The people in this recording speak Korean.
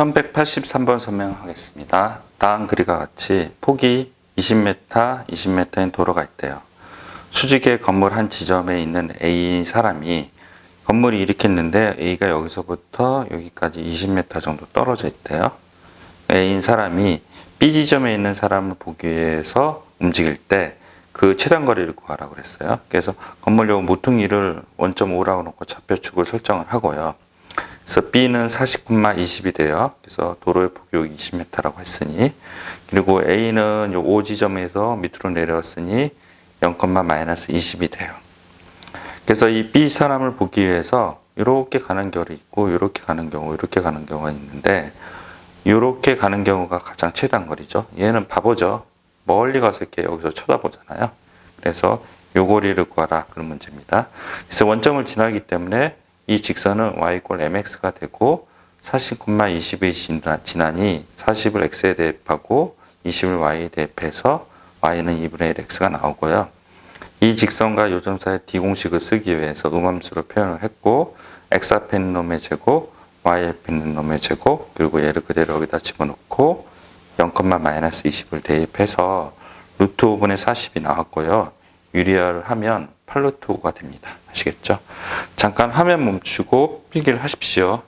1183번 설명하겠습니다. 다음 그림과 같이 폭이 20m, 20m인 도로가 있대요. 수직의 건물 한 지점에 있는 A 사람이 건물이 이렇게 있는데 A가 여기서부터 여기까지 20m 정도 떨어져 있대요. A인 사람이 B 지점에 있는 사람을 보기 위해서 움직일 때 그 최단 거리를 구하라고 그랬어요. 그래서 건물용 모퉁이를 원점 5라고 놓고 좌표축을 설정을 하고요. 그래서 B는 49마 20이 돼요. 그래서 도로의 폭이 여기 20m라고 했으니 그리고 A는 요 O 지점에서 밑으로 내려왔으니 0, 마이너스 20이 돼요. 그래서 이 B 사람을 보기 위해서 이렇게 가는 결이 있고 이렇게 가는 경우, 이렇게 가는 경우가 있는데 이렇게 가는 경우가 가장 최단 거리죠. 얘는 바보죠. 멀리 가서 이렇게 여기서 쳐다보잖아요. 그래서 요 거리를 구하라 그런 문제입니다. 그래서 원점을 지나기 때문에 이 직선은 y 이꼴 mx가 되고 40,20의 지난이 40을 x에 대입하고 20을 y에 대입해서 y는 2분의 1 x가 나오고요. 이 직선과 요점 사이 d 공식을 쓰기 위해서 음함수로 표현을 했고 x 앞에 있는 놈의 제곱, y 앞에 있는 놈의 제곱, 그리고 얘를 그대로 여기다 집어넣고 0, 마이너스 20을 대입해서 루트 5분의 40이 나왔고요. 유리화를 하면 8루트 5가 됩니다. 아시겠죠? 잠깐 화면 멈추고 필기를 하십시오.